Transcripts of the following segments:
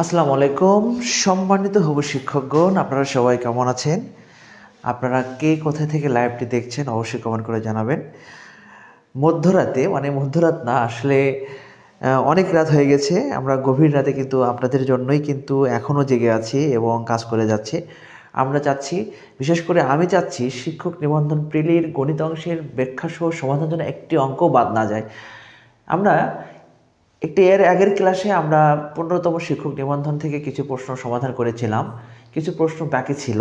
আসসালামু আলাইকুম। সম্মানিত হবু শিক্ষকগণ, আপনারা সবাই কেমন আছেন? আপনারা কে কোথা থেকে লাইভটি দেখছেন অবশ্যই কমেন্ট করে জানাবেন। মধ্যরাতে মানে মধ্যরাত না, আসলে অনেক রাত হয়ে গেছে। আমরা গভীর রাতে কিন্তু আপনাদের জন্যই কিন্তু এখনও জেগে আছি এবং কাজ করে যাচ্ছি। আমরা চাচ্ছি, বিশেষ করে আমি চাচ্ছি শিক্ষক নিবন্ধন প্রিলির গণিত অংশের ব্যাখ্যাসহ সমাধান জন্য একটি অঙ্ক বাদ না যায়। আমরা একটি এর আগের ক্লাসে আমরা পনেরোতম শিক্ষক নিবন্ধন থেকে কিছু প্রশ্ন সমাধান করেছিলাম। কিছু প্রশ্ন বাকি ছিল।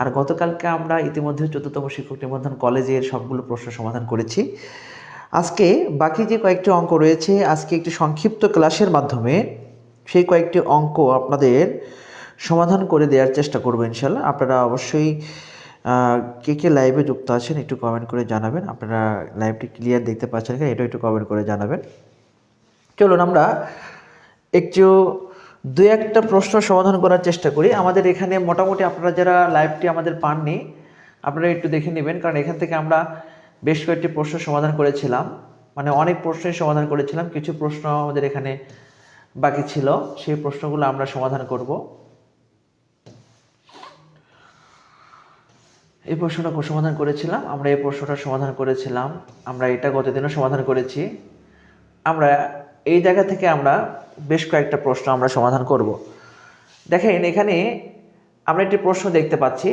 আর গতকালকে আমরা ইতিমধ্যে চতুর্থম শিক্ষক নিবন্ধন কলেজের সবগুলো প্রশ্ন সমাধান করেছি। আজকে বাকি যে কয়েকটি অঙ্ক রয়েছে, আজকে একটি সংক্ষিপ্ত ক্লাসের মাধ্যমে সেই কয়েকটি অঙ্ক আপনাদের সমাধান করে দেওয়ার চেষ্টা করব ইনশাল্লাহ। আপনারা অবশ্যই কে কে লাইভে যুক্ত আছেন একটু কমেন্ট করে জানাবেন। আপনারা লাইভটি ক্লিয়ার দেখতে পাচ্ছেন কিনা, এটাও একটু কমেন্ট করে জানাবেন। চলুন আমরা একটু দু একটা প্রশ্ন সমাধান করার চেষ্টা করি। আমাদের এখানে মোটামুটি আপনারা যারা লাইভটি আমাদের পাননি, আপনারা একটু দেখে নেবেন, কারণ এখান থেকে আমরা বেশ কয়েকটি প্রশ্ন সমাধান করেছিলাম। মানে অনেক প্রশ্নের সমাধান করেছিলাম, কিছু প্রশ্ন আমাদের এখানে বাকি ছিল, সেই প্রশ্নগুলো আমরা সমাধান করব। এই প্রশ্নটা সমাধান করেছিলাম, আমরা এই প্রশ্নটা সমাধান করেছিলাম, আমরা এটা গতদিনও সমাধান করেছি। আমরা এই জায়গা থেকে আমরা বেশ কয়েকটা প্রশ্ন আমরা সমাধান করব। দেখেন, এখানে আমরা একটি প্রশ্ন দেখতে পাচ্ছি।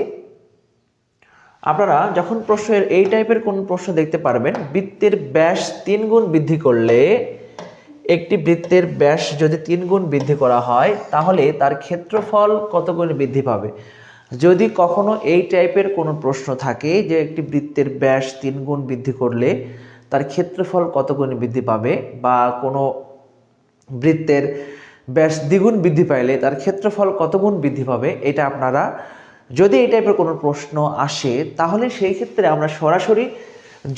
আপনারা যখন প্রশ্নের এই টাইপের কোন প্রশ্ন দেখতে পারবেন, বৃত্তের ব্যাস তিন গুণ বৃদ্ধি করলে একটি বৃত্তের ব্যাস যদি তিন গুণ বৃদ্ধি করা হয়, তাহলে তার ক্ষেত্রফল কত গুণ বৃদ্ধি পাবে? যদি কখনো এই টাইপের কোনো প্রশ্ন থাকে যে একটি বৃত্তের ব্যাস তিন গুণ বৃদ্ধি করলে তার ক্ষেত্রফল কত গুণ বৃদ্ধি পাবে বা কোনো বৃত্তের ব্যাস দ্বিগুণ বৃদ্ধি পাইলে তার ক্ষেত্রফল কত গুণ বৃদ্ধি পাবে, এটা আপনারা যদি এই টাইপের কোনো প্রশ্ন আসে, তাহলে সেই ক্ষেত্রে আমরা সরাসরি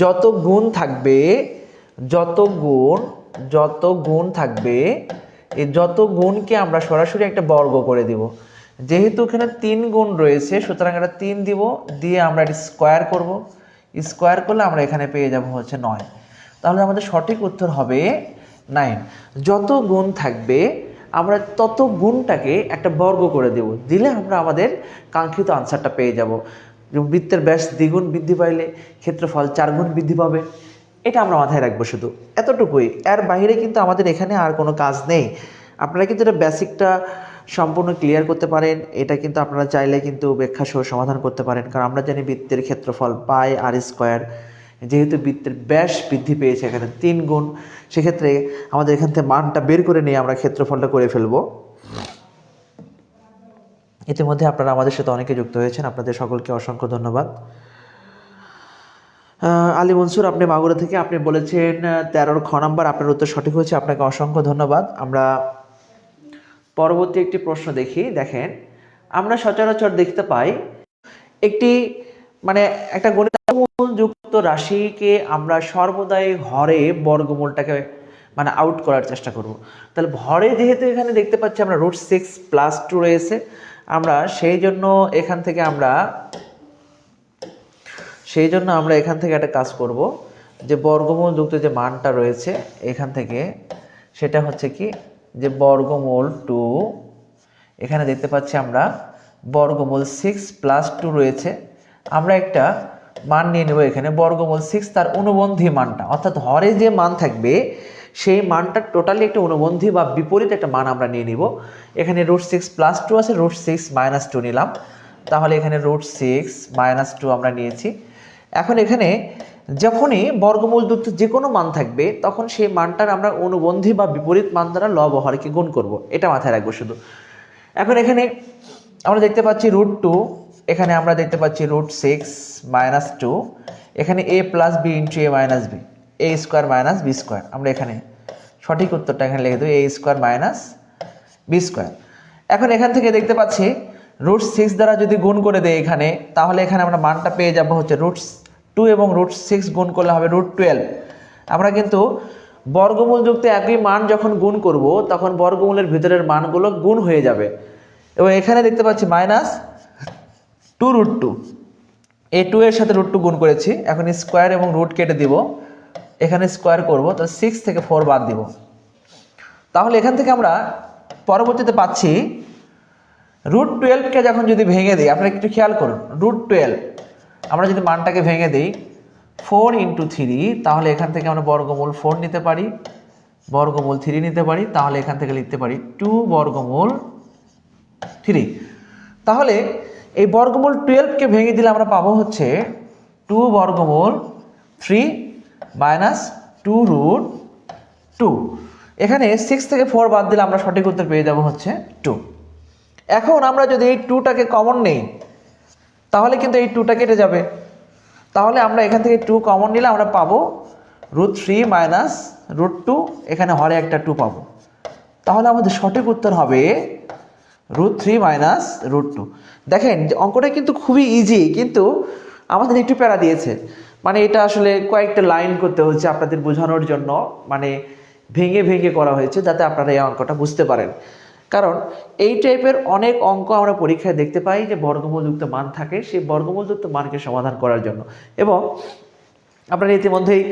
যত গুণ থাকবে, যত গুণ যত গুণ থাকবে, এই যত গুণকে আমরা সরাসরি একটা বর্গ করে দিব। যেহেতু এখানে তিন গুণ রয়েছে, সুতরাং এটা তিন দিব, দিয়ে আমরা এটা স্কোয়ার করব। স্কোয়ার করলে আমরা এখানে পেয়ে যাব হচ্ছে নয়। তাহলে আমাদের সঠিক উত্তর হবে নাইন। যত গুণ থাকবে, আমরা তত গুণটাকে একটা বর্গ করে দেব। দিলে আমরা আমাদের কাঙ্ক্ষিত আনসারটা পেয়ে যাব। যেমন বৃত্তের ব্যাস দ্বিগুণ বৃদ্ধি পাইলে ক্ষেত্রফল চার গুণ বৃদ্ধি পাবে। এটা আমরা মাথায় রাখব শুধু। এতটুকুই। এর বাইরে কিন্তু আমাদের এখানে আর কোনো কাজ নেই। আপনারা কিন্তু এটা বেসিকটা সম্পূর্ণ ক্লিয়ার করতে পারেন, এটা কিন্তু আপনারা চাইলে কিন্তু ব্যাখ্যা সহ সমাধান করতে পারেন। কারণ আমরা জানি বৃত্তের ক্ষেত্রফল পাই আর স্কোয়ার যেহেতু বৃত্তের ব্যাস বৃদ্ধি পেয়েছে এখানে তিন গুণ, সেক্ষেত্রে আমাদের এখান থেকে মানটা বের করে নিয়ে আমরা ক্ষেত্রফলটা করে ফেলব। ইতিমধ্যে আপনারা আমাদের সাথে অনেকে যুক্ত হয়েছেন, আপনাদের সকলকে অসংখ্য ধন্যবাদ। আলী মনসুর, আপনি মাগুরা থেকে, আপনি বলেছেন তেরোর খ নাম্বার, আপনার উত্তর সঠিক হয়েছে, আপনাকে অসংখ্য ধন্যবাদ। আমরা পরবর্তী একটি প্রশ্ন দেখি, দেখেন। আমরা সচরাচর দেখতে পাই একটি মানে একটা গণিত যুক্ত রাশিকে আমরা সর্বদাই হরে বর্গমূলটাকে মানে আউট করার চেষ্টা করব। তাহলে ভরে যেহেতু এখানে দেখতে পাচ্ছি আমরা রুট সিক্স প্লাস টু রয়েছে, আমরা সেই জন্য এখান থেকে আমরা, সেই জন্য আমরা এখান থেকে একটা কাজ করব, যে বর্গমূল যুক্ত যে মানটা রয়েছে এখান থেকে, সেটা হচ্ছে কি যে বর্গমূল টু এখানে দেখতে পাচ্ছি আমরা বর্গমূল সিক্স প্লাস টু রয়েছে। আমরা একটা মান নিয়ে নেব এখানে, বর্গমূল সিক্স তার অনুবন্ধী মানটা। অর্থাৎ হরে যে মান থাকবে, সেই মানটা টোটালি একটা অনুবন্ধী বা বিপরীত একটা মান আমরা নিয়ে নিব। এখানে রুট সিক্স প্লাস টু আছে রুট সিক্স মাইনাস টু নিলাম। তাহলে এখানে রুট সিক্স মাইনাস টু আমরা নিয়েছি। এখন এখানে যখনই বর্গমূল যুক্ত যে কোনো মান থাকবে, তখন সেই মানটার আমরা অনুবন্ধী বা বিপরীত মান দ্বারা লব হরকে গুণ করব। এটা মাথায় রাখব শুধু। এখন এখানে আমরা দেখতে পাচ্ছি রুট টু এখানে আমরা দেখতে পাচ্ছি রুট সিক্স মাইনাস টু এখানে A plus B into A minus B A square minus B square আমরা এখানে সঠিক উত্তরটা এখানে লিখে দেবো A square minus B square এখন এখান থেকে দেখতে পাচ্ছি রুট সিক্স দ্বারা যদি গুণ করে দেয় এখানে, তাহলে এখানে আমরা মানটা পেয়ে যাব হচ্ছে রুট টু এবং রুট সিক্স গুণ করলে হবে রুট টুয়েলভ আমরা কিন্তু বর্গমূল যুক্ত একই মান যখন গুণ করব, তখন বর্গমূলের ভিতরের মানগুলো গুণ হয়ে যাবে। এবং এখানে দেখতে পাচ্ছি মাইনাস টু রুট টু এ টু এর সাথে রুট টু গুণ করেছি। এখন স্কোয়ার এবং রুট কেটে দিব। এখানে স্কোয়ার করব, তো সিক্স থেকে ফোর বাদ দিব। তাহলে এখান থেকে আমরা পরবর্তীতে পাচ্ছি রুট টুয়েলভকে যখন যদি ভেঙে দিই, আপনারা একটু খেয়াল করুন রুট টুয়েলভ আমরা যদি মানটাকে ভেঙে দিই ফোর ইন্টু থ্রি তাহলে এখান থেকে আমরা বর্গমূল ফোর নিতে পারি, বর্গমূল থ্রি নিতে পারি, তাহলে এখান থেকে লিখতে পারি টু বর্গমূল থ্রি তাহলে এই বর্গমূল টুয়েলভকে ভেঙে দিলে আমরা পাবো হচ্ছে টু বর্গমূল three minus two root two এখানে সিক্স থেকে ফোর বাদ দিলে আমরা সঠিক উত্তর পেয়ে যাব হচ্ছে টু এখন আমরা যদি এই টুটাকে কমন নেই তাহলে কিন্তু এই টুটা কেটে যাবে। তাহলে আমরা এখান থেকে টু কমন নিলে আমরা পাবো root three minus root two এখানে হরে একটা টু পাবো। তাহলে আমাদের সঠিক উত্তর হবে root three minus root two দেখেন অঙ্কটা কিন্তু খুবই ইজি কিন্তু আমাদের একটু প্যারা দিয়েছে। মানে এটা আসলে কয়েকটা লাইন করতে হচ্ছে আপনাদের বোঝানোর জন্য। মানে ভেঙে ভেঙে করা হয়েছে যাতে আপনারা এই অঙ্কটা বুঝতে পারেন। কারণ এই টাইপের অনেক অঙ্ক আমরা পরীক্ষায় দেখতে পাই যে বর্গমূলযুক্ত মান থাকে সেই বর্গমূলযুক্ত মানকে সমাধান করার জন্য। এবং আপনারা ইতিমধ্যেই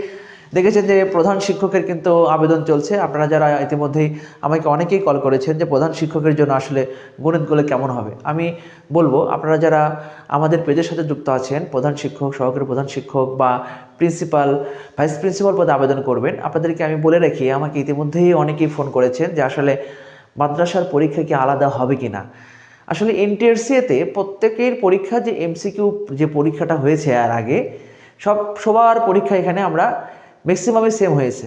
দেখেছেন যে প্রধান শিক্ষকের কিন্তু আবেদন চলছে। আপনারা যারা ইতিমধ্যেই আমাকে অনেকেই কল করেছেন যে প্রধান শিক্ষকের জন্য আসলে গণিতগুলো কেমন হবে? আমি বলব, আপনারা যারা আমাদের পেজের সাথে যুক্ত আছেন, প্রধান শিক্ষক, সহকারী প্রধান শিক্ষক বা প্রিন্সিপাল ভাইস প্রিন্সিপাল পদে আবেদন করবেন, আপনাদেরকে আমি বলে রাখি, আমাকে ইতিমধ্যেই অনেকেই ফোন করেছেন যে আসলে মাদ্রাসার পরীক্ষা কি আলাদা হবে কি না আসলে এনটিআরসিএতে প্রত্যেকের পরীক্ষা যে এমসিকিউ যে পরীক্ষাটা হয়েছে আর আগে, সব, সবার পরীক্ষা এখানে আমরা ম্যাক্সিমামে সেম হয়েছে।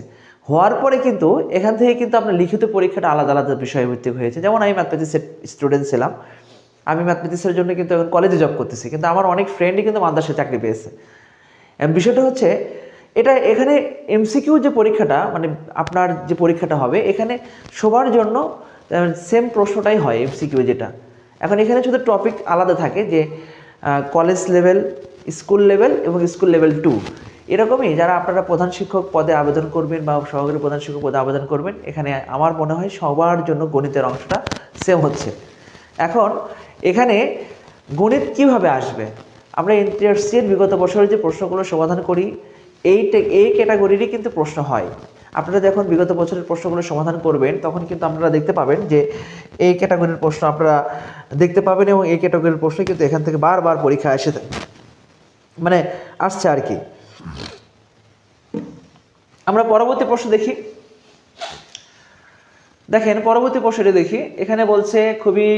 হওয়ার পরে কিন্তু এখান থেকে কিন্তু আপনার লিখিত পরীক্ষাটা আলাদা আলাদা বিষয় বিষয়ভিত্তিক হয়েছে। যেমন আমি ম্যাথমেটিক্সের স্টুডেন্ট ছিলাম। আমি ম্যাথমেটিক্সের জন্য কিন্তু এখন কলেজে জব করতেছি। কিন্তু আমার অনেক ফ্রেন্ডই কিন্তু মাদ্রাসায় চাকরি পেয়েছে। বিষয়টা হচ্ছে, এটা এখানে এমসিকিউ যে পরীক্ষাটা মানে আপনার যে পরীক্ষাটা হবে, এখানে সবার জন্য সেম প্রশ্নটাই হয় এমসিকিউ যেটা। এখন এখানে শুধু টপিক আলাদা থাকে যে কলেজ লেভেল স্কুল লেভেল এবং স্কুল লেভেল টু এরকমই যারা আপনারা প্রধান শিক্ষক পদে আবেদন করবেন বা সহকারী প্রধান শিক্ষক পদে আবেদন করবেন, এখানে আমার মনে হয় সবার জন্য গণিতের অংশটা সেম হচ্ছে। এখন এখানে গণিত কীভাবে আসবে? আমরা এনটিআরসির বিগত বছরের যে প্রশ্নগুলো সমাধান করি, এই এই ক্যাটাগরিরই কিন্তু প্রশ্ন হয়। আপনারা যখন বিগত বছরের প্রশ্নগুলো সমাধান করবেন, তখন কিন্তু আপনারা দেখতে পাবেন যে এই ক্যাটাগরির প্রশ্ন আপনারা দেখতে পাবেন এবং এই ক্যাটাগরির প্রশ্ন কিন্তু এখান থেকে বারবার পরীক্ষা এসে মানে আসছে আর কি। আমরা পরবর্তী প্রশ্ন দেখি। দেখেন, পরবর্তী প্রশ্নটি দেখি। এখানে বলছে, খুবই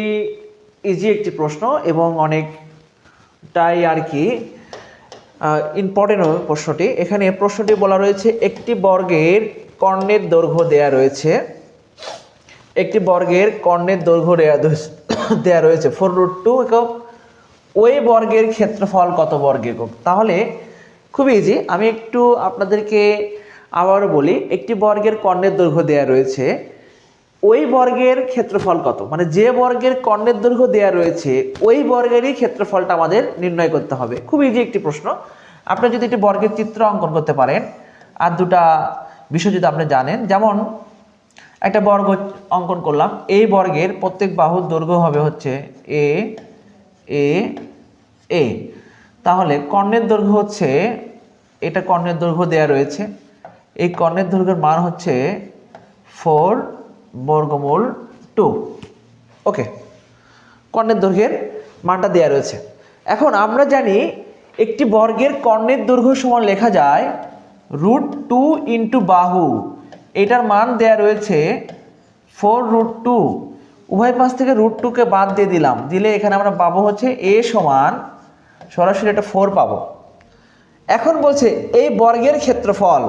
ইজি একটি প্রশ্ন এবং অনেকটাই আর কি ইম্পর্টেন্ট প্রশ্নটি। এখানে প্রশ্নটি বলা রয়েছে, একটি বর্গের কর্ণের দৈর্ঘ্য দেয়া রয়েছে। একটি বর্গের কর্ণের দৈর্ঘ্য দেয়া দেয়া রয়েছে। ফোর রুট টু একক ওই বর্গের ক্ষেত্রফল কত বর্গ একক? তাহলে খুব ইজি আমি একটু আপনাদেরকে আবারও বলি, একটি বর্গের কর্ণের দৈর্ঘ্য দেয়া রয়েছে, ওই বর্গের ক্ষেত্রফল কত? মানে যে বর্গের কর্ণের দৈর্ঘ্য দেয়া রয়েছে, ওই বর্গেরই ক্ষেত্রফলটা আমাদের নির্ণয় করতে হবে। খুব ইজি একটি প্রশ্ন। আপনি যদি একটি বর্গের চিত্র অঙ্কন করতে পারেন, আর দুটা বিষয় যদি আপনি জানেন, যেমন একটা বর্গ অঙ্কন করলাম, এই বর্গের প্রত্যেক বাহুর দৈর্ঘ্য হবে হচ্ছে এ এ এ তাহলে কর্ণের দৈর্ঘ্য হচ্ছে, এটা কর্ণের দৈর্ঘ্য দেয়া রয়েছে, এই কর্ণের দৈর্ঘ্যের মান হচ্ছে ফোর বর্গমূল টু ওকে কর্ণের দৈর্ঘ্যের মানটা দেয়া রয়েছে। এখন আমরা জানি একটি বর্গের কর্ণের দৈর্ঘ্য সমান লেখা যায় রুট টু ইন্টু বাহু। এটার মান দেয়া রয়েছে ফোর রুট টু উভয় পাশ থেকে রুট টুকে বাদ দিয়ে দিলাম। দিলে এখানে আমরা পাবো হচ্ছে এ সমান, সরাসরি এটা ফোর পাবো। এখন বলছে এই বর্গের ক্ষেত্রফল।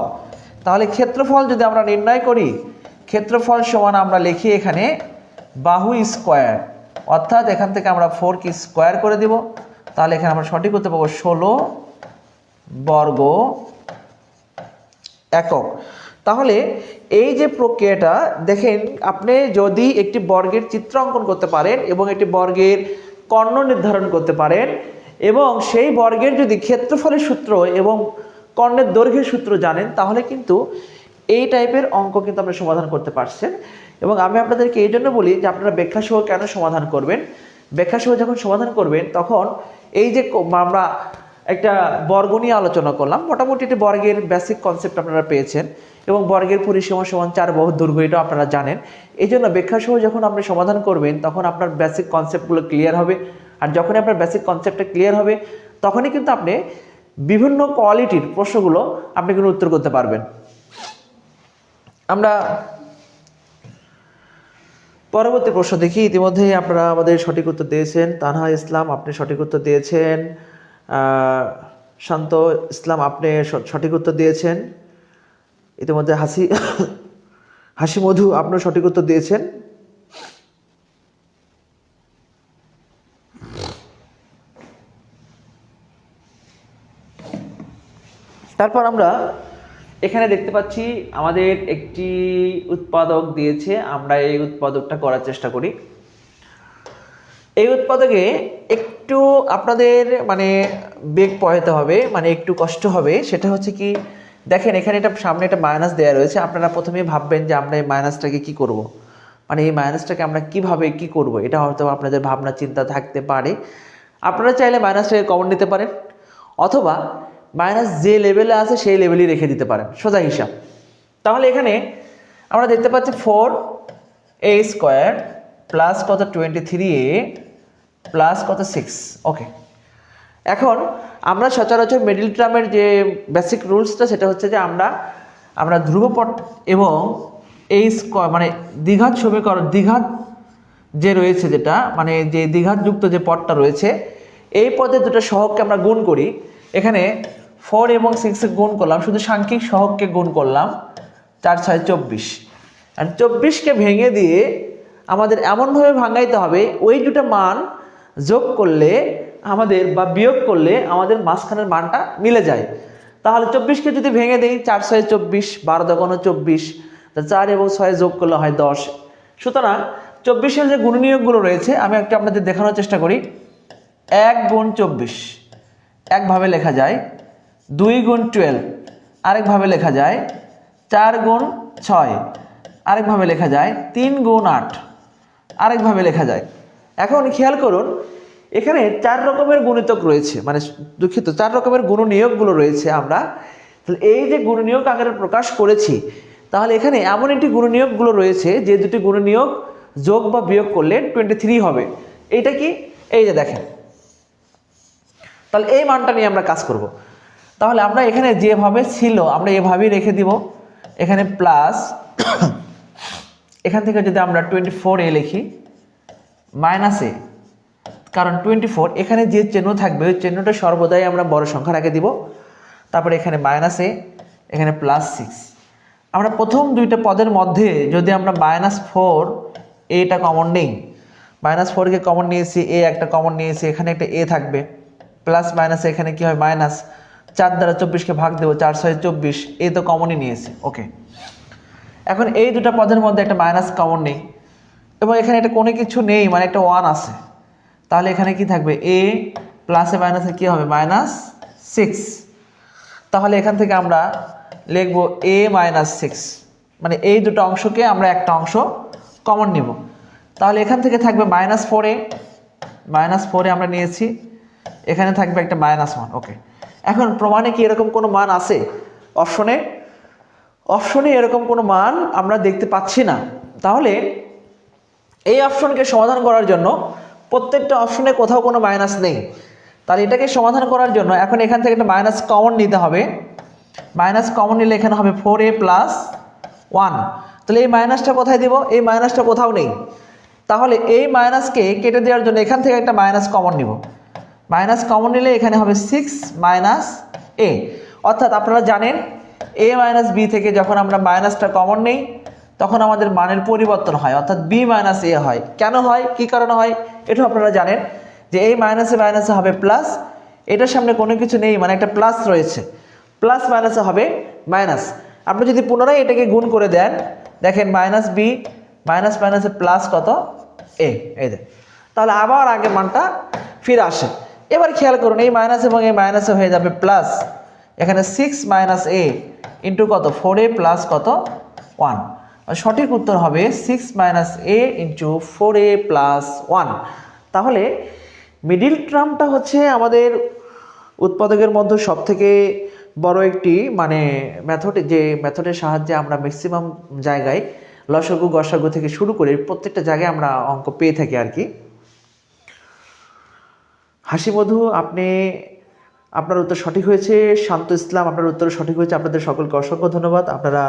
তাহলে ক্ষেত্রফল যদি আমরা নির্ণয় করি, ক্ষেত্রফল সমান আমরা লিখি এখানে বাহু স্কোয়ার অর্থাৎ এখান থেকে আমরা ফোর কি স্কোয়ার করে দিব। তাহলে এখানে আমরা সঠিক করতে পারব ষোলো বর্গ একক। তাহলে এই যে প্রক্রিয়াটা, দেখেন, আপনি যদি একটি বর্গের চিত্র অঙ্কন করতে পারেন এবং একটি বর্গের কর্ণ নির্ধারণ করতে পারেন এবং সেই বর্গের যদি ক্ষেত্রফলের সূত্র এবং কর্ণের দৈর্ঘ্যের সূত্র জানেন, তাহলে কিন্তু এই টাইপের অঙ্ক কিন্তু আপনি সমাধান করতে পারছেন। এবং আমি আপনাদেরকে এই জন্য বলি যে আপনারা ব্যাখ্যা সহ কেন সমাধান করবেন? ব্যাখ্যা সহ যখন সমাধান করবেন, তখন এই যে আমরা একটা বর্গ নিয়ে আলোচনা করলাম। মোটামুটি একটি বর্গের বেসিক কনসেপ্ট আপনারা পেয়েছেন এবং বর্গের পরিসীমা সমান চার বহু দৈর্ঘ্য এটাও আপনারা জানেন। এই জন্য ব্যাখ্যাসহ যখন আপনি সমাধান করবেন, তখন আপনার বেসিক কনসেপ্টগুলো ক্লিয়ার হবে। আর যখনই আপনার বেসিক কনসেপ্টটা ক্লিয়ার হবে, তখনই কিন্তু আপনি বিভিন্ন কোয়ালিটির প্রশ্নগুলো আপনি কিন্তু উত্তর করতে পারবেন। আমরা পরবর্তী প্রশ্ন দেখি। ইতিমধ্যে আপনারা আমাদের সঠিক উত্তর দিয়েছেন। তানহা ইসলাম, আপনি সঠিক উত্তর দিয়েছেন। শান্ত ইসলাম, আপনি সঠিক উত্তর দিয়েছেন। ইতিমধ্যে হাসি হাসি মধু আপনিও সঠিক উত্তর দিয়েছেন। তারপর আমরা এখানে দেখতে পাচ্ছি, আমাদের একটি উৎপাদক দিয়েছে, আমরা এই উৎপাদকটা করার চেষ্টা করি। এই উৎপাদকে একটু আপনাদের মানে বেগ পড়াতে হবে মানে একটু কষ্ট হবে। সেটা হচ্ছে কি, দেখেন, এখানে এটা সামনে একটা মাইনাস দেওয়া রয়েছে। আপনারা প্রথমেই ভাববেন যে আমরা এই মাইনাসটাকে কী করব। মানে এই মাইনাসটাকে আমরা কীভাবে কি করব? এটা হয়তো আপনাদের ভাবনা, চিন্তা থাকতে পারে। আপনারা চাইলে মাইনাসটাকে কমন নিতে পারেন। অথবা মাইনাস যে লেভেলে আছে, সেই লেভেলই রেখে দিতে পারেন। সোজা হিসাব। তাহলে এখানে আমরা দেখতে পাচ্ছি ফোর এ স্কোয়ার প্লাস কত? টোয়েন্টি থ্রি এ প্লাস কত? সিক্স ওকে এখন আমরা সচরাচর মিডিল টার্মের যে বেসিক রুলসটা সেটা হচ্ছে যে আমরা আমরা ধ্রুবপট এবং এই স্কোয়ার মানে দ্বিঘাত সমীকরণ, দ্বিঘাত যে রয়েছে যেটা মানে যে দ্বিঘাতযুক্ত যে পদটা রয়েছে, এই পদে দুটো সহগকে আমরা গুণ করি। এখানে ফোর এবং সিক্সে গুণ করলাম, শুধু সাংখ্যিক সহগকে গুণ করলাম, চার, ছয়, চব্বিশ। আর চব্বিশকে ভেঙে দিয়ে আমাদের এমনভাবে ভাঙাইতে হবে, ওই দুটো মান যোগ করলে আমাদের বা বিয়োগ করলে আমাদের মাঝখানের মানটা মিলে যায়। তাহলে চব্বিশকে যদি ভেঙে দিই, চার ছয় চব্বিশ, বারো দোকানো চব্বিশ চার এবং ছয় যোগ করলে হয় দশ। সুতরাং চব্বিশের যে গুণনীয়কগুলো রয়েছে, আমি একটা আপনাদের দেখানোর চেষ্টা করি। এক গুণ চব্বিশ, একভাবে লেখা যায়। দুই গুণ টুয়েলভ, আরেকভাবে লেখা যায়। চার গুণ ছয়, আরেকভাবে লেখা যায়। তিন গুণ আট, আরেকভাবে লেখা যায়। এখন খেয়াল করুন, এখানে চার রকমের গুণিতক রয়েছে মানে দুঃখিত, চার রকমের গুণ নিয়োগগুলো রয়েছে আমরা। তাহলে এই যে গুণ নিয়োগ আকারে প্রকাশ করেছি, তাহলে এখানে এমন একটি গুণনীয়কগুলো রয়েছে যে দুটি গুণ নিয়োগ যোগ বা বিয়োগ করলে টোয়েন্টি থ্রি হবে। এইটা কি? এই যে দেখেন। তাহলে এই মানটা নিয়ে আমরা কাজ করব। তাহলে আমরা এখানে যেভাবে ছিল, আমরা এভাবেই রেখে দিব। এখানে প্লাস এখান থেকে যদি আমরা টোয়েন্টি ফোর এ লিখি মাইনাস এ। কারণ টোয়েন্টি ফোর এখানে যে চিহ্ন থাকবে, ওই চিহ্নটা সর্বদাই আমরা বড় সংখ্যা রেখে দিব। তারপরে এখানে মাইনাস এ, এখানে প্লাস সিক্স আমরা প্রথম দুইটা পদের মধ্যে যদি আমরা মাইনাস ফোর এটা কমন নেই। মাইনাস ফোরকে কমন নিয়েছি এ একটা কমন নিয়েছি, এখানে একটা এ থাকবে। প্লাস মাইনাস এখানে কি হয়? মাইনাস চার দ্বারা চব্বিশকে ভাগ দেবো, চার ছয় চব্বিশ। এ তো কমনই নিয়েছি। ওকে এখন এই দুটো পদের মধ্যে একটা মাইনাস কমন নেই। এবং এখানে একটা কোনো কিছু নেই মানে একটা ওয়ান আছে। তাহলে এখানে কি থাকবে? এ প্লাসে মাইনাসে কী হবে? মাইনাস সিক্স তাহলে এখান থেকে আমরা লিখব এ মাইনাস সিক্স মানে এই দুটো অংশকে আমরা একটা অংশ কমন নিব। তাহলে এখান থেকে থাকবে মাইনাস ফোরে মাইনাস ফোরে আমরা নিয়েছি। এখানে থাকবে একটা মাইনাস ওয়ান ওকে এখন প্রমাণে কি এরকম কোনো মান আছে? অপশনে অপশনে এরকম কোনো মান আমরা দেখতে পাচ্ছি না। তাহলে এই অপশনকে সমাধান করার জন্য প্রত্যেকটা অপশনে কোথাও কোনো মাইনাস নেই। তাহলে এটাকে সমাধান করার জন্য এখন এখান থেকে একটা মাইনাস কমন নিতে হবে। মাইনাস কমন নিলে এখানে হবে ফোর এ প্লাস ওয়ান তাহলে এই মাইনাসটা কোথায় দিব? এই মাইনাসটা কোথাও নেই। তাহলে এই মাইনাসকে কেটে দেওয়ার জন্য এখান থেকে একটা মাইনাস কমন নিব। মাইনাস কমন নিলে এখানে হবে সিক্স মাইনাস এ অর্থাৎ আপনারা জানেন এ মাইনাস বি থেকে যখন আমরা মাইনাসটা কমন নেই তখন আমাদের মানের পরিবর্তন হয়, অর্থাৎ বি মাইনাস এ হয়। কেন হয়? কি কারণে হয়? এটাও আপনারা জানেন যে এই মাইনাসে মাইনাসে হবে প্লাস এটার সামনে কোনো কিছু নেই মানে একটা প্লাস রয়েছে। প্লাস মাইনাসে হবে মাইনাস আপনি যদি পুনরায় এটাকে গুণ করে দেন, দেখেন মাইনাস বি মাইনাস মাইনাসে প্লাস কত? এ এই দেখ তাহলে আবার আগে মানটা ফিরে আসে। এবার খেয়াল করুন এই মাইনাস এবং এই মাইনাসে হয়ে যাবে প্লাস এখানে সিক্স মাইনাস এ ইন্টু কত? ফোর এ প্লাস কত? ওয়ান সঠিক উত্তর হবে six minus a into four a plus one তাহলে মিডিল টার্মটা হচ্ছে আমাদের উৎপাদকের মধ্যে সব থেকে বড় একটি মানে মেথড যে মেথডের সাহায্যে আমরা ম্যাক্সিমাম জায়গায় লসাগু, গসাগু থেকে শুরু করে প্রত্যেকটা জায়গায় আমরা অঙ্ক পেয়ে থাকি আর কি। হাসি মধু, আপনি, আপনার উত্তর সঠিক হয়েছে। শান্ত ইসলাম, আপনার উত্তর সঠিক হয়েছে। আপনাদের সকলকে অসংখ্য ধন্যবাদ। আপনারা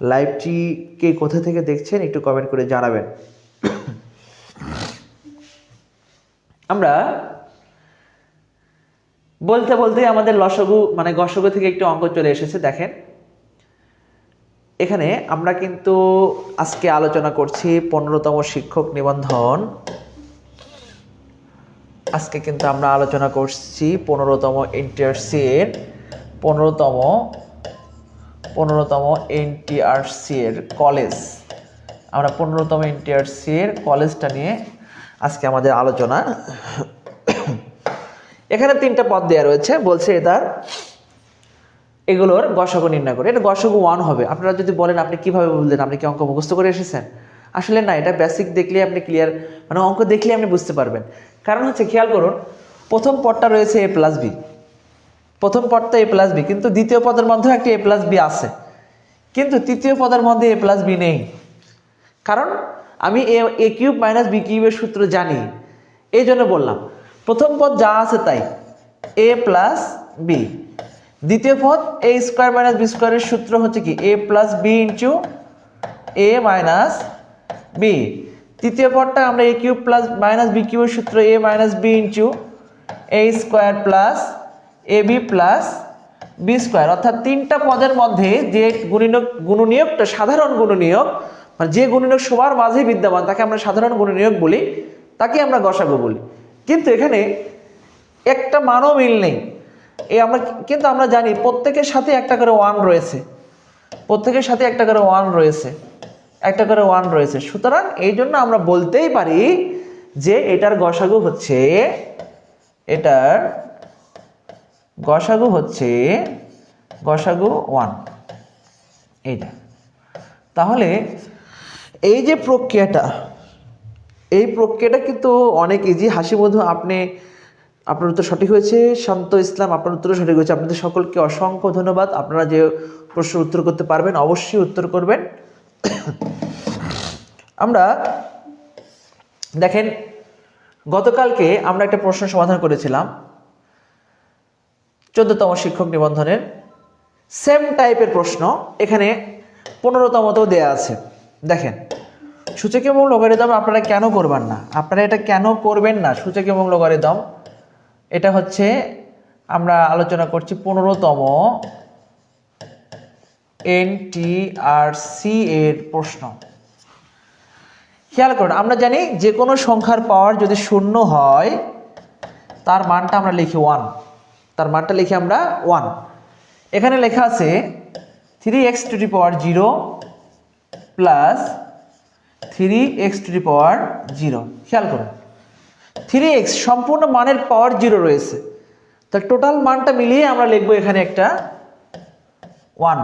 লাইভটিকে কোথা থেকে দেখছেন একটু কমেন্ট করে জানাবেন। আমরা বলতে বলতে আমাদের লসগু মানে গসগু থেকে একটু অঙ্ক চলে এসেছে, দেখেন। এখানে আমরা কিন্তু আজকে আলোচনা করছি পনেরোতম শিক্ষক নিবন্ধন। আজকে কিন্তু আমরা আলোচনা করছি পনেরোতম এনটিআরসি এর পনেরোতম পনেরোতম এনটিআরসি এর কলেজ আমরা পনেরোতম এনটিআরসি এর কলেজটা নিয়ে আজকে আমাদের আলোচনা। এখানে তিনটা পদ দেওয়া রয়েছে, বলছে এটার এগুলোর গসক নির্ণয় করে। এটা গসক ওয়ান হবে। আপনারা যদি বলেন, আপনি কীভাবে বললেন আপনি কি অঙ্ক মুখস্থ করে এসেছেন? আসলে না, এটা বেসিক দেখলে আপনি ক্লিয়ার মানে অঙ্ক দেখলে আপনি বুঝতে পারবেন। কারণ হচ্ছে, খেয়াল করুন, প্রথম পদটা রয়েছে এ প্লাস বি প্রথম পদটা এ প্লাস বি কিন্তু দ্বিতীয় পদের মধ্যেও একটা এ প্লাস বি আছে। কিন্তু তৃতীয় পদের মধ্যে এ প্লাস বি নেই। কারণ আমি a a cube minus b কিউবের সূত্র জানি। এই জন্য বললাম, প্রথম পদ যা আছে তাই। এ প্লাস বি দ্বিতীয় পদ এ স্কোয়ার মাইনাস বি স্কোয়ারের সূত্র হচ্ছে কি? A plus b into a minus b তৃতীয় পদটা আমরা a cube plus minus b কিউবের সূত্র a minus b into a square plus a b plus b square অর্থাৎ তিনটা পদের মধ্যে যে গুণনীয়ক গুণনীয়কটা সাধারণ গুণনীয়ক মানে যে গুণনীয়ক সবার মাঝে বিদ্যমান, তাকে আমরা সাধারণ গুণনীয়ক বলি, তাকে আমরা গসাগু বলি। কিন্তু এখানে একটা মানও মিল নেই। এই আমরা কিন্তু আমরা জানি প্রত্যেকের সাথে একটা করে ওয়ান রয়েছে। প্রত্যেকের সাথে একটা করে ওয়ান রয়েছে। একটা করে ওয়ান রয়েছে। সুতরাং এই জন্য আমরা বলতেই পারি যে এটার গসাগু হচ্ছে, এটার গসাগু হচ্ছে গসাগু ওয়ান এইটা। তাহলে এই যে প্রক্রিয়াটা, এই প্রক্রিয়াটা কিন্তু অনেক ইজি হাসি মধু আপনি, আপনার উত্তর সঠিক হয়েছে। শান্ত ইসলাম, আপনার উত্তর সঠিক হয়েছে। আপনাদের সকলকে অসংখ্য ধন্যবাদ। আপনারা যে প্রশ্ন উত্তর করতে পারবেন, অবশ্যই উত্তর করবেন। আমরা দেখেন, গতকালকে আমরা একটা প্রশ্ন সমাধান করেছিলাম। চোদ্দতম শিক্ষক নিবন্ধনের সেম টাইপের প্রশ্ন এখানে পনেরোতমতেও দেয়া আছে। দেখেন সূচক এবং লগারিদম আপনারা কেন করবেন না? আপনারা এটা কেন করবেন না? সূচক এবং লগারিদম এটা হচ্ছে আমরা আলোচনা করছি পনেরোতম এনটিআরসি এর প্রশ্ন। খেয়াল করুন, আমরা জানি যে কোনো সংখ্যার পাওয়ার যদি শূন্য হয়, তার মানটা আমরা লিখি ওয়ান তার মানটা লিখি আমরা ওয়ান এখানে লেখা আছে three x to the power zero plus three x to the power zero খেয়াল করুন। থ্রি এক্স সম্পূর্ণ মানের পাওয়ার জিরো রয়েছে। তার টোটাল মানটা মিলিয়ে আমরা লিখব এখানে একটা ওয়ান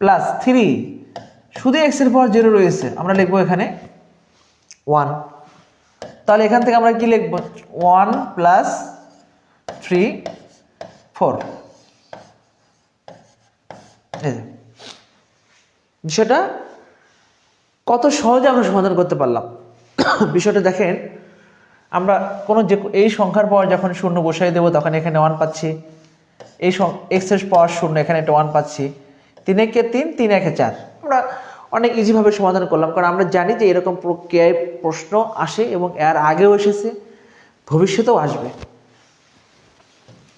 প্লাস থ্রি শুধু এক্সের পাওয়ার জিরো রয়েছে। আমরা লিখব এখানে ওয়ান তাহলে এখান থেকে আমরা কি লিখব? One plus three four. বিষয়টা কত সহজে আমরা সমাধান করতে পারলাম। বিষয়টা দেখেন, আমরা কোনো যে এই সংখ্যার পর যখন শূন্য বসাই দেবো, তখন এখানে ওয়ান পাচ্ছি। এই এক্সের পাওয়ার শূন্য, এখানে একটা ওয়ান পাচ্ছি। তিন একে তিন তিন একে চার। আমরা অনেক ইজিভাবে সমাধান করলাম, কারণ আমরা জানি যে এরকম প্রক্রিয়ায় প্রশ্ন আসে এবং এর আগেও এসেছে, ভবিষ্যতেও আসবে।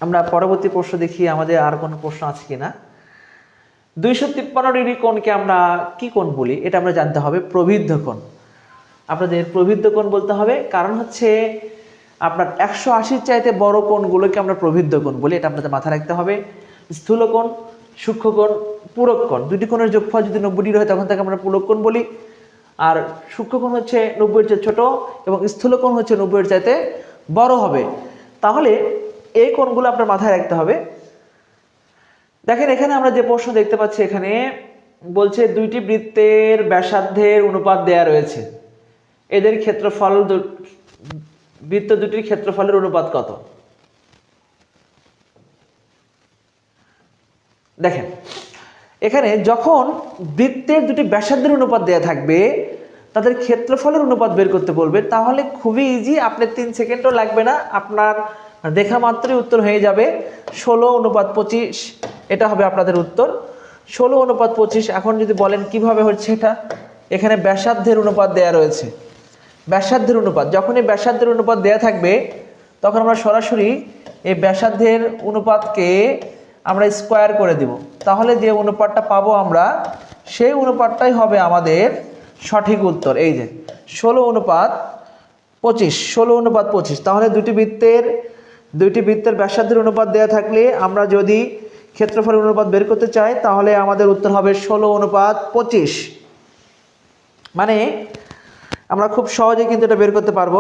আমরা পরবর্তী প্রশ্ন দেখি আমাদের আর কোনো প্রশ্ন আছে কি না দুইশো তিপ্পান্ন ডিগ্রি কোণকে আমরা কি কোণ বলি? এটা আমরা জানতে হবে, প্রবৃদ্ধ কোণ। আপনাদের প্রবৃদ্ধ কোণ বলতে হবে, কারণ হচ্ছে আপনার একশো আশির চাইতে বড় কোণগুলোকে আমরা প্রবৃদ্ধ কোণ বলি, এটা আপনাদের মাথায় রাখতে হবে। স্থূল কোণ, সূক্ষ্ম কোণ, পূরক দুটি কোণের যোগফল যদি নব্বই ডিগ্রি হয় তখন তাকে আমরা পূরক কোণ বলি। আর সূক্ষ্ম কোণ হচ্ছে নব্বইয়ের চেয়ে ছোট এবং স্থূল কোণ হচ্ছে নব্বইয়ের চাইতে বড় হবে। তাহলে এই কোণগুলো আপনার মাথায় রাখতে হবে। দেখেন, এখানে আমরা যে প্রশ্ন দেখতে পাচ্ছি এখানে, বলছে দুইটি বৃত্তের ব্যাসার্ধের অনুপাত দেয়া রয়েছে। এদের ক্ষেত্রফল বৃত্ত দুটির ক্ষেত্রফলের অনুপাত কত? দেখেন, এখানে যখন বৃত্তের দুটি ব্যাসার্ধের অনুপাত দেয়া থাকবে, তাদের ক্ষেত্রফলের অনুপাত বের করতে বলবে, তাহলে খুবই ইজি আপনার তিন সেকেন্ডও লাগবে না, আপনার দেখা মাত্রই উত্তর হয়ে যাবে ষোলো অনুপাত পঁচিশ। এটা হবে আপনাদের উত্তর। ষোলো অনুপাত পঁচিশ, এখন যদি বলেন কীভাবে হচ্ছে এটা? এখানে ব্যাসার্ধের অনুপাত দেয়া রয়েছে। ব্যাসার্ধের অনুপাত, যখনই ব্যাসার্ধের অনুপাত দেয়া থাকবে, তখন আমরা সরাসরি এই ব্যাসার্ধের অনুপাতকে আমরা স্কোয়ার করে দিব। তাহলে যে অনুপাতটা পাবো আমরা, সেই অনুপাতটাই হবে আমাদের সঠিক উত্তর। এই যে, ষোলো অনুপাত পঁচিশ, ষোলো অনুপাত পঁচিশ, তাহলে দুটি বৃত্তের দুইটি বৃত্তের ব্যাসার্ধের অনুপাত দেওয়া থাকলে আমরা যদি ক্ষেত্রফলের অনুপাত বের করতে চাই, তাহলে আমাদের উত্তর হবে ষোলো অনুপাত পঁচিশ। মানে আমরা খুব সহজে কিন্তু এটা বের করতে পারব।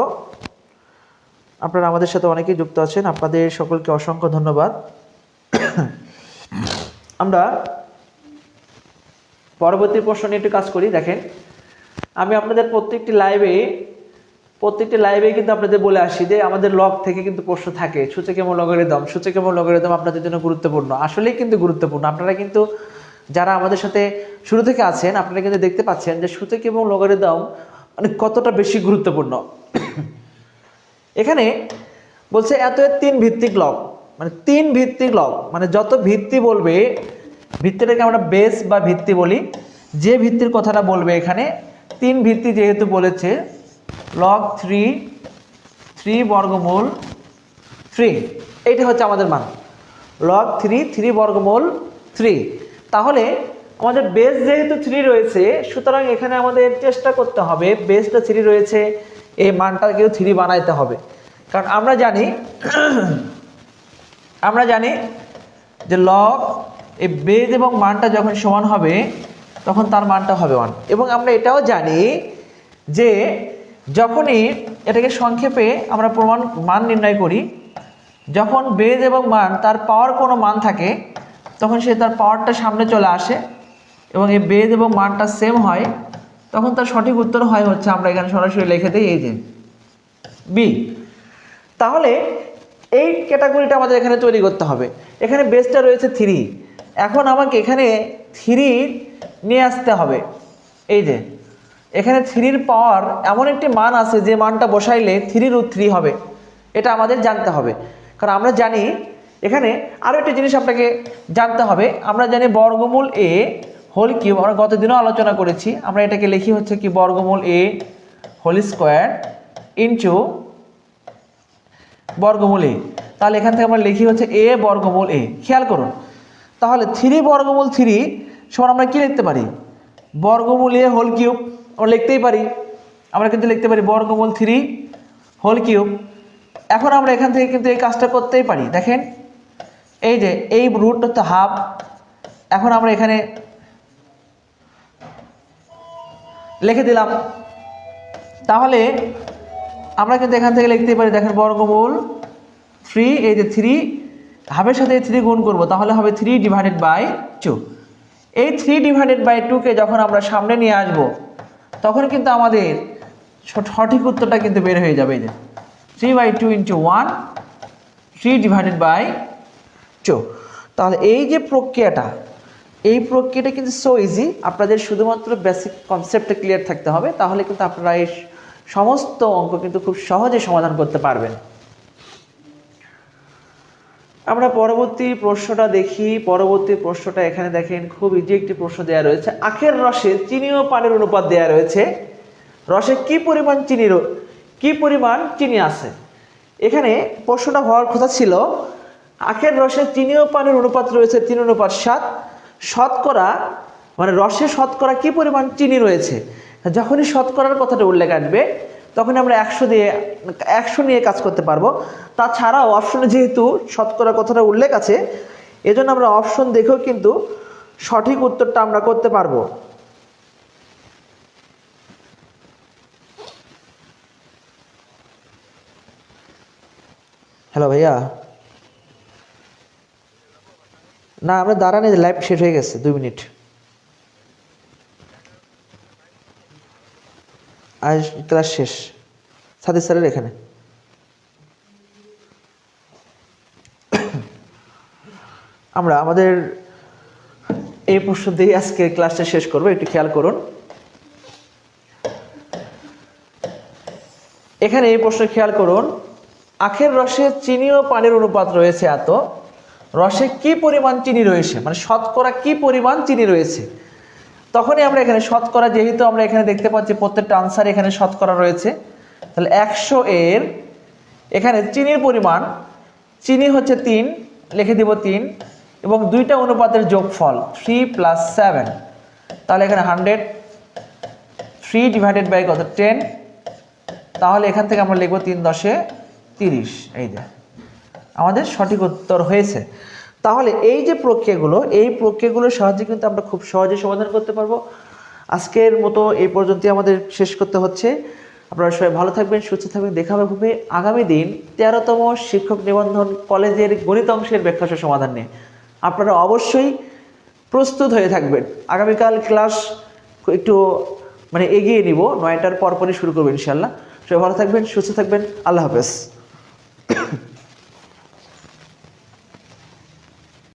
আপনারা আমাদের সাথে অনেকেই যুক্ত আছেন, আপনাদের সকলকে অসংখ্য ধন্যবাদ। আমরা পরবর্তী প্রশ্ন নিয়ে একটু কাজ করি, দেখেন। আমি আপনাদের প্রত্যেকটি লাইভে প্রত্যেকটি লাইভে কিন্তু আপনাদের বলে আসি যে আমাদের লগ থেকে কিন্তু প্রশ্ন থাকে, সূচক এবং লগারিদম সূচক এবং লগারিদম আপনাদের জন্য গুরুত্বপূর্ণ। আসলেই কিন্তু গুরুত্বপূর্ণ। আপনারা কিন্তু যারা আমাদের সাথে শুরু থেকে আছেন, আপনারা কিন্তু দেখতে পাচ্ছেন যে সূচক এবং লগারিদম মানে কতটা বেশি গুরুত্বপূর্ণ। এখানে বলছে এত তিন ভিত্তিক লগ মানে তিন ভিত্তিক লগ মানে যত ভিত্তি বলবে, ভিত্তিটাকে আমরা বেস বা ভিত্তি বলি, যে ভিত্তির কথাটা বলবে এখানে, তিন ভিত্তি যেহেতু বলেছে লগ থ্রি থ্রি বর্গমূল থ্রি এইটা হচ্ছে আমাদের মান। লগ থ্রি থ্রি বর্গমূল থ্রি তাহলে আমাদের বেস যেহেতু থ্রি রয়েছে, সুতরাং এখানে আমাদের চেষ্টা করতে হবে বেসটা থ্রি রয়েছে, এই মানটাকেও থ্রি বানাইতে হবে। কারণ আমরা জানি আমরা জানি যে লগ এই বেজ এবং মানটা যখন সমান হবে, তখন তার মানটা হবে ওয়ান এবং আমরা এটাও জানি যে যখনই এটাকে সংক্ষেপে আমরা প্রমাণ, মান নির্ণয় করি, যখন বেদ এবং মান, তার পাওয়ার কোনো মান থাকে, তখন সে তার পাওয়ারটা সামনে চলে আসে এবং এই বেদ এবং মানটা সেম হয়, তখন তার সঠিক উত্তর হয় হচ্ছে আমরা এখানে সরাসরি লিখে দিই এই যে বি তাহলে এই ক্যাটাগরিটা আমাদের এখানে তৈরি করতে হবে। এখানে বেসটা রয়েছে থ্রি এখন আমাকে এখানে থ্রি নিয়ে আসতে হবে। এই যে এখানে থ্রির পাওয়ার এমন একটি মান আছে যে মানটা বসাইলে থ্রি রুট থ্রি হবে। এটা আমাদের জানতে হবে। কারণ আমরা জানি এখানে আরও একটি জিনিস আপনাকে জানতে হবে। আমরা জানি বর্গমূল এ হোল কিউব আমরা গতদিনও আলোচনা করেছি। আমরা এটাকে লিখি হচ্ছে কি বর্গমূল এ হোল স্কোয়ার ইন্টু বর্গমূল এ তাহলে এখান থেকে আমরা লিখি হচ্ছে এ বর্গমূল এ খেয়াল করুন। তাহলে থ্রি বর্গমূল থ্রি সমান আমরা কি লিখতে পারি? বর্গমূল এ হোল কিউব আমরা লিখতেই পারি। আমরা কিন্তু লিখতে পারি বর্গমূল থ্রি হোল কিউব। এখন আমরা এখান থেকে কিন্তু এই কাজটা করতেই পারি। দেখেন, এই যে এই রুট হচ্ছে হাফ এখন আমরা এখানে লিখে দিলাম। তাহলে আমরা কিন্তু এখান থেকে লিখতেই পারি, দেখেন বর্গমূল থ্রি, এই যে থ্রি হাফের সাথে থ্রি গুণ করব, তাহলে হবে থ্রি ডিভাইডেড বাই টু এই থ্রি ডিভাইডেড বাই টুকে যখন আমরা সামনে নিয়ে আসব তখন কিন্তু আমাদের সঠিক উত্তরটা কিন্তু বের হয়ে যাবে এই three by two into one three divided by two তাহলে এই যে প্রক্রিয়াটা, এই প্রক্রিয়াটা কিন্তু সো ইজি আপনাদের শুধুমাত্র বেসিক কনসেপ্টে ক্লিয়ার থাকতে হবে, তাহলে কিন্তু আপনারা এই সমস্ত অঙ্ক কিন্তু খুব সহজে সমাধান করতে পারবেন। আমরা পরবর্তী প্রশ্নটা দেখি। পরবর্তী প্রশ্নটা এখানে দেখেন, খুব ইজি একটি প্রশ্ন দেওয়া রয়েছে। আখের রসে চিনি ও পানির অনুপাত দেওয়া রয়েছে। রসে কি পরিমাণ চিনি র- কি পরিমাণ চিনি আছে? এখানে প্রশ্নটা হওয়ার কথা ছিল, আখের রসে চিনি ও পানির অনুপাত রয়েছে তিন অনুপাত সাত। শতকরা মানে রসে শতকরা কি পরিমাণ চিনি রয়েছে? যখনই শতকরার কথাটা উল্লেখ আসবে তখন আমরা একশো দিয়ে, একশো নিয়ে কাজ করতে পারব। তাছাড়াও অপশনে যেহেতু শতকরা কথাটা উল্লেখ আছে, এজন্য আমরা অপশন দেখেও কিন্তু সঠিক উত্তরটা আমরা করতে পারব। হ্যালো ভাইয়া। না, আমরা দাঁড়ানি লাইভ শেষ হয়ে গেছে, দুই মিনিট। আজ ক্লাস শেষ। সাদি স্যারের এখানে। আমরা আমাদের এই প্রশ্ন দিয়ে আজকে ক্লাসটা শেষ করব। একটু খেয়াল করুন। এখানে এই প্রশ্ন খেয়াল করুন, আখের রসে চিনি ও পানির অনুপাত রয়েছে এত। রসে কি পরিমাণ চিনি রয়েছে? মানে শতকরা কি পরিমাণ চিনি রয়েছে? তখনই আমরা এখানে শতকরা, যেহেতু আমরা এখানে দেখতে পাচ্ছি প্রত্যেকটা আনসার এখানে শতকরা রয়েছে, তাহলে একশো এর এখানে চিনির পরিমাণ, চিনি হচ্ছে তিন, লিখে দিব তিন, এবং দুইটা অনুপাতের যোগফল থ্রি প্লাস সেভেন তাহলে এখানে হান্ড্রেড থ্রি ডিভাইডেড বাই কত? টেন তাহলে এখান থেকে আমরা লিখব তিন দশে তিরিশ। এই যে, আমাদের সঠিক উত্তর হয়েছে। তাহলে এই যে প্রক্রিয়াগুলো, এই প্রক্রিয়াগুলোর সাহায্যে কিন্তু আমরা খুব সহজে সমাধান করতে পারব। আজকের মতো এই পর্যন্তই আমাদের শেষ করতে হচ্ছে। আপনারা সবাই ভালো থাকবেন, সুস্থ থাকবেন। দেখা হবে খুবই আগামী দিন তেরোতম শিক্ষক নিবন্ধন কলেজের গণিত অংশের ব্যাখ্যাস সমাধান নিয়ে। আপনারা অবশ্যই প্রস্তুত হয়ে থাকবেন। আগামীকাল ক্লাস একটু মানে এগিয়ে নিব, নয়টার পরপরই শুরু করব ইনশাল্লাহ সবাই ভালো থাকবেন, সুস্থ থাকবেন। আল্লাহ হাফেজ।